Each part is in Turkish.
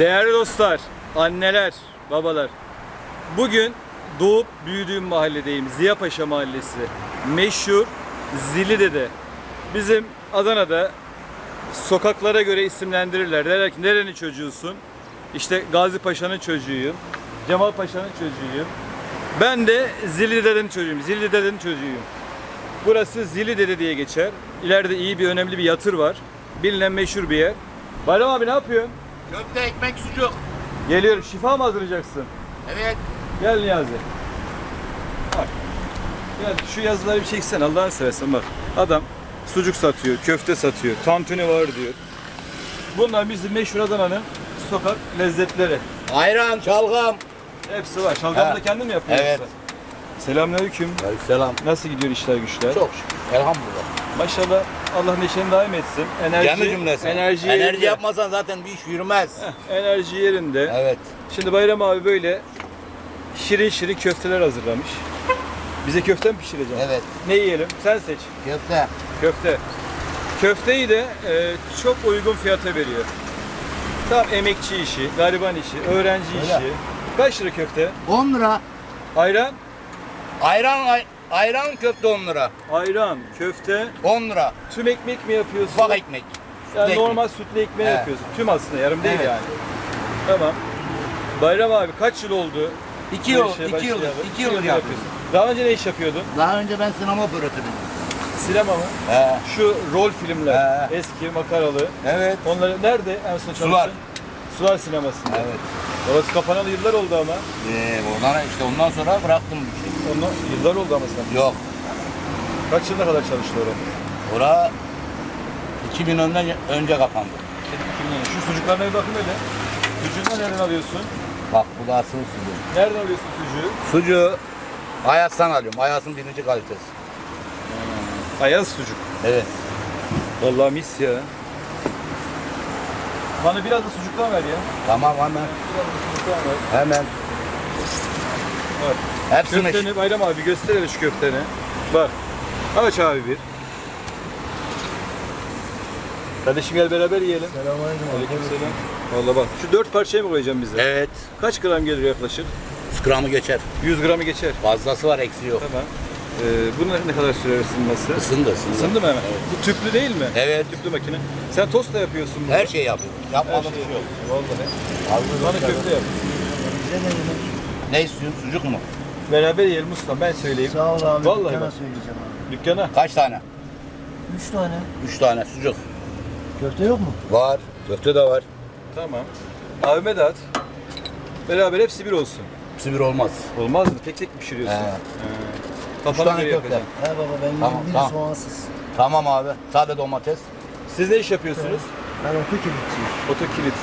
Değerli dostlar, anneler, babalar. Bugün doğup büyüdüğüm mahalledeyim. Ziyapaşa Mahallesi. Meşhur Zilide'de. Bizim Adana'da sokaklara göre isimlendirirler. Derler ki nerenin çocuğusun? İşte Gazi Paşa'nın çocuğuyum. Cemal Paşa'nın çocuğuyum. Ben de Zilide'nin çocuğuyum. Zilide'nin çocuğuyum. Burası Zilidede diye geçer. İleride iyi bir önemli bir yatır var. Bilinen meşhur bir yer. Bayram abi ne yapıyorsun? Köfte, ekmek, sucuk. Geliyorum. Şifa mı hazırlayacaksın? Evet. Gel Niyazi. Bak. Gel şu yazıları bir çeksen Allah'ını seversen bak. Adam sucuk satıyor, köfte satıyor, tantuni var diyor. Bunlar bizim meşhur Adana'nın sokak lezzetleri. Ayran, çalgam. Hepsi var. Şalgamı da kendin mi yapıyorsun? Evet. Selamünaleyküm. Selam. Nasıl gidiyor işler güçler? Çok şükür. Elhamdülillah. Maşallah Allah neşeni daim etsin. Enerji, Canı cümlesi. enerji, Enerji yerinde. yapmasan zaten bir iş yürümez. Heh, enerji yerinde. Evet. Şimdi Bayram abi böyle şirin şirin köfteler hazırlamış. Bize köfte mi pişireceksin? Evet. Ne yiyelim? Sen seç. Köfte. Köfte. Köfteyi de e, çok uygun fiyata veriyor. Tam emekçi işi, gariban işi, öğrenci Öyle. işi. Kaç lira köfte? 10 lira. Ayran? Ayran, ay- ayran köfte 10 lira. Ayran, köfte. 10 lira. Tüm ekmek mi yapıyorsun? Ufak ekmek. Yani Sütlü normal sütlü ekmeği He. yapıyorsun. Tüm aslında yarım değil Evet. yani. Tamam. Bayram abi kaç yıl oldu? 2 bu yıl, işe 2 yıl, başlayalı? 2 yıl yapıyorsun. yapıyorsun. Daha önce ne iş yapıyordun? Daha önce ben sinema operatörüydüm. Sinema mı? He. Şu rol filmler, He. eski makaralı. Evet. Onları nerede en son çalıştın? Sular. Sular sinemasında. Evet. Orası kapanalı yıllar oldu ama. Ee, oradan işte ondan sonra bıraktım bir şey. Ondan yıllar oldu ama sen. Yok. Kaç yılına kadar çalıştı orada? Ora 2000 önden önce kapandı. Şu sucuklarına bir bakın hele. Sucuğunu nereden alıyorsun? Bak bu da asıl sucuk. Nereden alıyorsun sucuğu? Sucuğu Ayas'tan alıyorum. Ayas'ın birinci kalitesi. Ayaz sucuk. Evet. Vallahi mis ya. Bana biraz da sucuktan ver ya. Tamam hemen. Ver. Hemen. Bak. Hepsini Köfteni Bayram abi göster hele şu köfteni. Bak. Aç abi bir. Kardeşim gel beraber yiyelim. Selamünaleyküm. Aleykümselam. Valla bak şu dört parçaya mı koyacağım bize? Evet. Kaç gram gelir yaklaşık? 100 gramı geçer. 100 gramı geçer. Fazlası var eksiği yok. Tamam. Ee, ne kadar sürer ısınması? Isındı ısındı. Isındı mı hemen? Bu tüplü değil mi? Evet. Tüplü makine. Sen tost da yapıyorsun bunu. Her şey yapıyor. Her Yapmadım şey şey yok. yapıyorsun. Vallahi. Bana köfte yap. Ne istiyorsun? Sucuk mu? Beraber yiyelim usta ben söyleyeyim. Sağ ol abi. Vallahi Dükkana bak. söyleyeceğim abi. Dükkana. Kaç tane? Üç tane. 3 tane sucuk. Köfte yok mu? Var. Köfte de var. Tamam. Abime de at. Beraber hepsi bir olsun. Hepsi bir olmaz. Olmaz mı? Tek tek mi pişiriyorsun? He. He. Kafana tane göre köfte. yapacaksın. He baba ben Tamam, tamam, biri tamam. soğansız. Tamam abi. Sade domates. Siz ne iş yapıyorsunuz? Ben otu kilitçiyim. Oto kilit.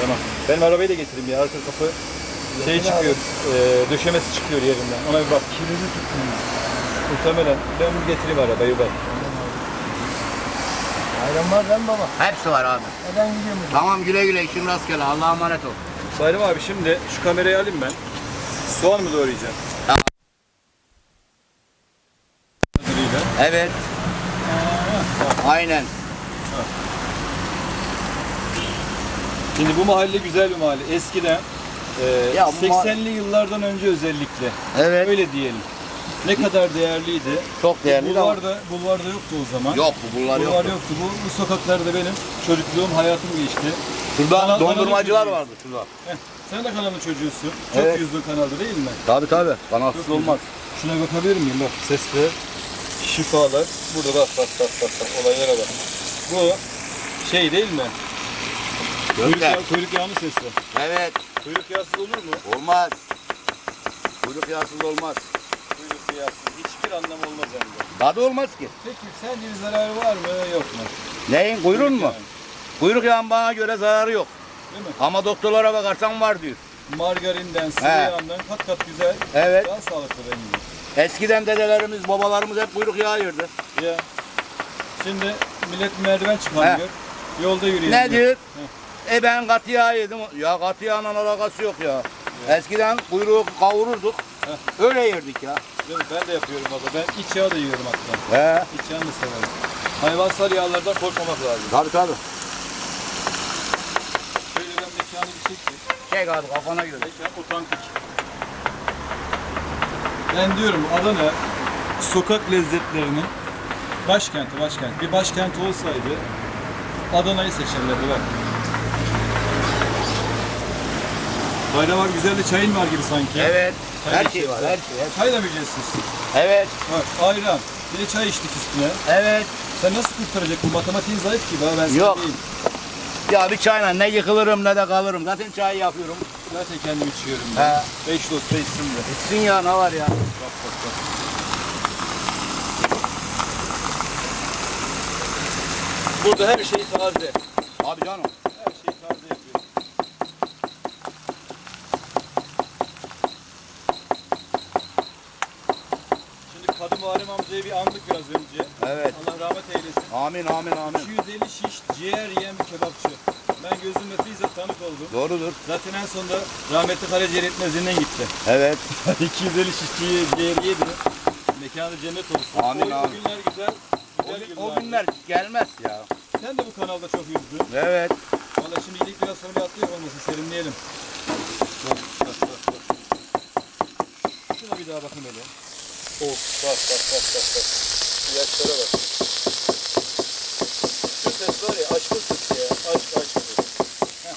Tamam. Benim arabayı da getireyim ya. Arka kapı şey çıkıyor. E, döşemesi çıkıyor yerinden. Ona bir bak. Kilidi tuttum. Muhtemelen. Ben bunu getireyim arabayı bak. Ayran var lan baba. Hepsi var abi. E ben gidiyorum. Tamam güle güle. işin rastgele. Allah'a emanet ol. Bayram abi şimdi şu kamerayı alayım ben. Soğan mı doğrayacağım? Tamam. Kadarıyla. Evet. Aynen. Şimdi bu mahalle güzel bir mahalle. Eskiden e, Ya bu ma- 80'li yıllardan önce özellikle. Evet. Öyle diyelim. Ne kadar değerliydi. Çok değerli de Bulvarda, bulvarda yoktu o zaman. Yok bu bunlar Bulvar yok. yoktu. Bu, bu sokaklarda benim çocukluğum, hayatım geçti. Şurada Kanal- dondurmacılar vardı şurada. Heh, sen de kanalın çocuğusun. Çok Evet. yüzdün kanalda değil mi? Tabi tabi. Kanalsız Çok olmaz. Şuna bakabilir miyim? Bak sesler, şifalar. Burada bak bak bak bak, bak. olaylara bak. Bu şey değil mi? Kuyruk, yağı, kuyruk yağının sesi. Evet. Kuyruk yağsız olur mu? Olmaz. Kuyruk yağsız olmaz. Kuyruk yağsız. Hiçbir anlamı olmaz hem de. Tadı olmaz ki. Peki sence bir zararı var mı yok mu? Neyin? Kuyruğun mu? yağının. Kuyruk yağın bana göre zararı yok. Değil mi? Ama doktorlara bakarsan var diyor. Margarinden, sıvı He. yağından kat kat güzel. Evet. Daha sağlıklı benim Eskiden dedelerimiz, babalarımız hep kuyruk yağı yerdi. Ya. Şimdi millet merdiven çıkamıyor. Yolda yürüyemiyor. Ne diyor? E ben katı yağ yedim. Ya katı yağla alakası yok ya. Eskiden kuyruğu kavururduk. Öyle yerdik ya. Değil mi? Ben de yapıyorum baba. Ben iç yağ da yiyorum hatta. He. İç yağını da severim. Hayvansal yağlardan korkmamak lazım. Tabii tabii. Şöyle ben Ayranı bir çek. Çek abi kafana göre. Peki, otantik. Ben diyorum Adana sokak lezzetlerinin başkenti, başkent. Bir başkent olsaydı Adana'yı seçerlerdi bak. Bayram abi güzel de çayın var gibi sanki. Evet. Çay Her şey var, her şey. her- Çay da mı ücretsiz? Evet, Bak ayran. Bir de çay içtik üstüne. evet. Sen nasıl kurtaracak bu matematiğin zayıf gibi ha ben Yok. Ya bir çayla ne yıkılırım ne de kalırım. Zaten çay yapıyorum. Zaten kendim içiyorum ben. He. Beş dost içsin de. Bitsin ya ne var ya. Bak bak bak. Burada her şey taze. Abi canım. Her şey taze yapıyor. Şimdi Kadı Muharrem amcayı bir andık biraz önce. Evet. Allah rahmet eylesin. Amin amin amin. 250 şiş ciğer yiyen bir kebapçı. Ben gözümle bizzat tanık oldum. Doğrudur. Zaten en sonunda rahmetli Karaciğer Etmezli'nden gitti. Evet. 250 şiş ciğer, ciğer yedi. Mekanı cennet olsun. Amin, o, o amin. günler güzel. O, Güzel gün- yıllardı. o günler gelmez ya. Sen de bu kanalda çok üzdün. Evet. Valla şimdi iyilik biraz sonra bir atlayalım olmasın serinleyelim. Bak bak bak bak. Şuna bir daha bakın hele. Of bak bak bak bak bak. Yaşlara bak. Şu ses var ya aşkı ses ya. Aşk aşk. Heh.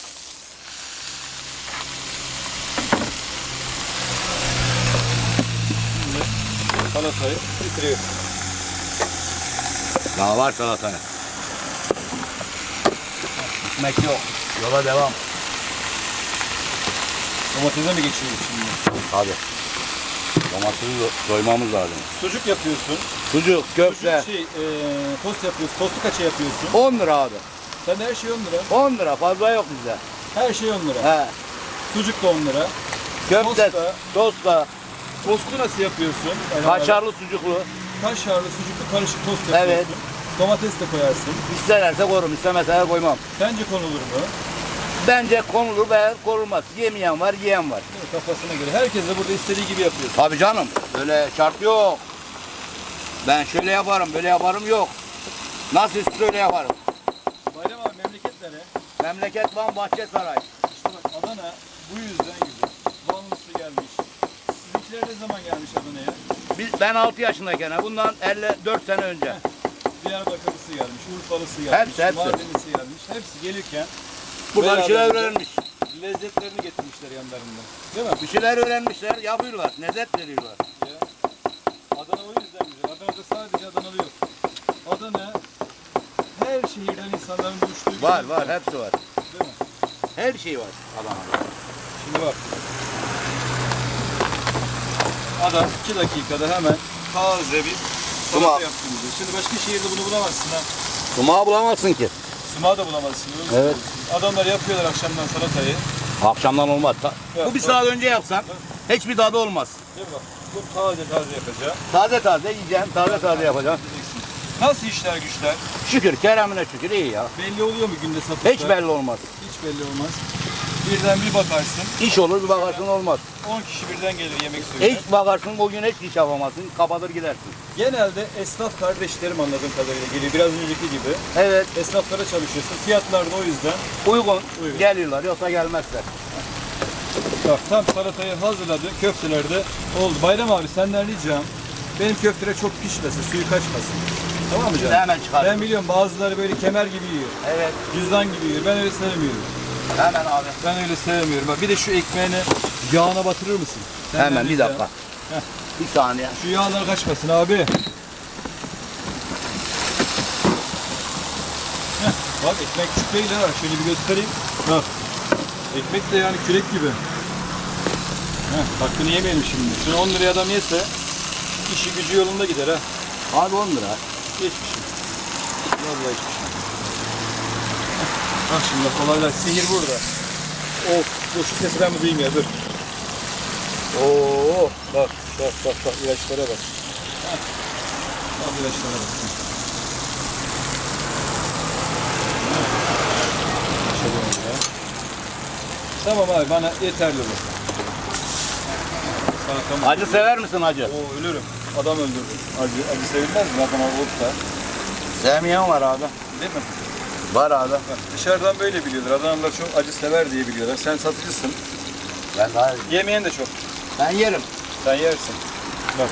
Şimdi salatayı bitiriyoruz. Daha var salataya. Ekmek yok. Yola devam. Domatese mi geçiyoruz şimdi? Abi. Domatesi do- doymamız lazım. Sucuk yapıyorsun. Sucuk, köfte. Sucuk şey, e, tost yapıyorsun. Tostu kaça yapıyorsun? 10 lira abi. Sen de her şey 10 lira. 10 lira fazla yok bizde. Her şey 10 lira. He. Sucuk da 10 lira. Köfte, Tosta. tosta, Tostu nasıl yapıyorsun? Yani kaşarlı sucuklu. Kaşarlı, sucuklu karışık tost Evet. yapıyorsun. Domates de koyarsın. İsterlerse korum, istemezse koymam. Sence konulur mu? Bence konulur veya korulmaz. Yemeyen var, yiyen var. Değil mi? Kafasına göre. Herkes de burada istediği gibi yapıyor. Tabii canım. Öyle şart yok. Ben şöyle yaparım, böyle yaparım yok. Nasıl istiyor öyle yaparım. Bayram abi memleket nere? Memleket Van Bahçesaray. İşte bak Adana bu yüzden. Sizinkiler ne zaman gelmiş Adana'ya? Biz, ben 6 yaşındayken, bundan 54 sene önce. Diyarbakırlısı gelmiş, Urfalısı gelmiş, Hepsi, hepsi. Mardinlisi gelmiş. Hepsi gelirken Burada bir şeyler öğrenmiş. Lezzetlerini getirmişler yanlarında. Değil mi? Bir şeyler öğrenmişler, yapıyorlar. Lezzet veriyorlar. Ya. Adana o yüzden güzel. Adana'da sadece Adanalı yok. Adana her şehirden insanların buluştuğu bir Var yer. var, hepsi var. Değil mi? Her şey var Adana'da. Şimdi bak. Adam 2 dakikada hemen taze bir salata diyor. Şimdi başka şehirde bunu bulamazsın ha. Sumağı bulamazsın ki. Sumağı da bulamazsın. öyle Evet. söylüyorsun. Adamlar yapıyorlar akşamdan salatayı. Akşamdan olmaz. Ta- Yok, Bu bir bak. saat önce yapsan hiçbir tadı olmaz. Değil mi bak? Bu taze taze yapacağım. Taze taze yiyeceksin, taze taze yapacaksın. Nasıl işler güçler? Şükür, keremine şükür iyi ya. Belli oluyor mu günde satışta? Hiç belli olmaz. Hiç belli olmaz. Birden bir bakarsın. İş olur bir bakarsın olmaz. 10 kişi birden gelir yemek söyler. Hiç bakarsın bugün hiç iş yapamazsın, kapatır gidersin. Genelde esnaf kardeşlerim anladığım kadarıyla geliyor. Biraz önceki gibi. Evet, Esnaflara çalışıyorsun. Fiyatlar da o yüzden. uygun, Uygun. geliyorlar yoksa gelmezler. Bak tam salatayı hazırladı. Köfteler de oldu. Bayram abi senden ricam. Benim köfteler çok pişmesin, suyu kaçmasın. Tamam mı canım? Hemen çıkar. Ben biliyorum bazıları böyle kemer gibi yiyor. Evet, Cüzdan gibi yiyor. Ben öyle sevmiyorum. Hemen abi. Ben öyle sevmiyorum. Bak bir de şu ekmeğini yağına batırır mısın? Senden Hemen bir dakika. Heh. Bir saniye. Şu yağlar kaçmasın abi. Heh, bak ekmek küçük değil ha. Şöyle bir göstereyim. Bak. Ekmek de yani kürek gibi. Heh, hakkını yemeyelim şimdi. Şunu 10 liraya adam yese işi gücü yolunda gider ha. Abi 10 lira. Geçmişim. Vallahi geçmişim. Bak şimdi kolaylar. Sihir burada. Of. Dur şu sesi ben mi duyayım ya dur. Oo, bak bak bak bak ilaçlara bak. Heh. Bak ilaçlara bak. Şöyle. Tamam abi bana yeterli bu. Sana tamam. Acı sever misin acı? Oo ölürüm. Adam öldürdüm. Acı, acı sevilmez mi adam olup da? Sevmeyen var abi. Değil mi? Var abi. Dışarıdan böyle biliyorlar. Adanalılar çok acı sever diye biliyorlar. Sen satıcısın. Ben daha Yemeyen de çok. Ben yerim. Sen yersin. Bak.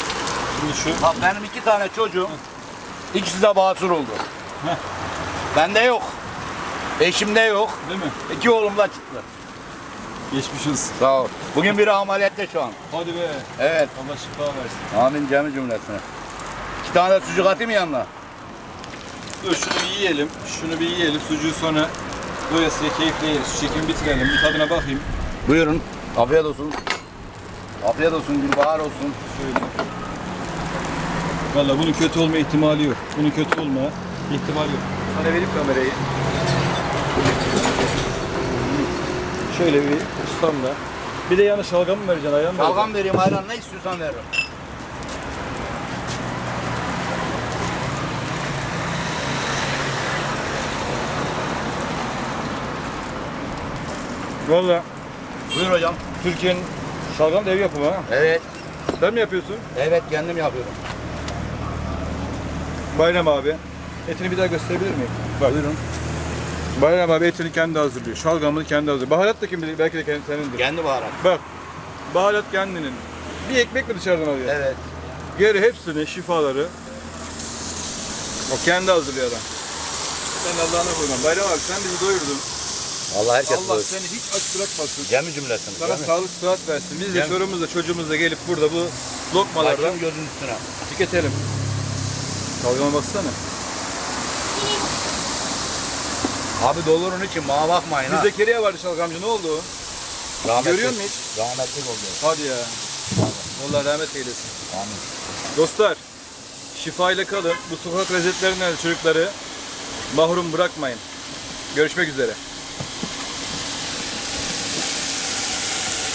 Şimdi şu. Bak benim iki tane çocuğum. İkisi de basur oldu. Heh. Bende yok. Eşimde yok. Değil mi? İki oğlum da çıktı. Geçmiş olsun. Sağ ol. Bugün biri ameliyatta şu an. Hadi be. Evet. Allah şifa versin. Amin cemi cümlesine. İki tane de sucuk atayım mı yanına? Dur şunu bir yiyelim. Şunu bir yiyelim. Sucuğu sonra doyasıya keyifle yeriz. Çekimi bitirelim. Bir tadına bakayım. Buyurun. Afiyet olsun. Afiyet olsun, gülbahar olsun. Şöyle. Valla bunun kötü olma ihtimali yok. Bunun kötü olma ihtimali yok. Sana vereyim kamerayı. Şöyle bir ustamla. Bir de yanı şalgam mı vereceksin ayran mı Şalgam vereyim, ayran ne istiyorsan veririm. Valla Buyur hocam. Türkiye'nin şalgam da ev yapımı ha. Evet. Sen mi yapıyorsun? Evet kendim yapıyorum. Bayram abi. Etini bir daha gösterebilir miyim? Bak. Buyurun. Bayram abi etini kendi hazırlıyor. Şalgamını kendi hazırlıyor. Baharat da kim bilir? Belki de kendi senindir. Kendi baharat. Bak. Baharat kendinin. Bir ekmek mi dışarıdan alıyor? Evet. Geri hepsini, şifaları o kendi hazırlıyor adam. Sen Allah'ına koyma. Bayram abi sen bizi doyurdun. Allah herkes Allah buyur. seni hiç aç bırakmasın. Cemi cümlesine. Sana sağlık sıhhat versin. Biz de Gel. çorumuzla çocuğumuzla gelip burada bu lokmalardan Başım gözün üstüne. tüketelim. Kalgama baksana. Abi dolurun için bana bakmayın Bir ha. Zekeriya vardı şalgamcı ne oldu o? Rahmetli- Görüyor musun hiç? Rahmetlik oldu. Hadi ya. Vallahi rahmet eylesin. Amin. Dostlar şifayla kalın. Bu sokak lezzetlerinden çocukları mahrum bırakmayın. Görüşmek üzere.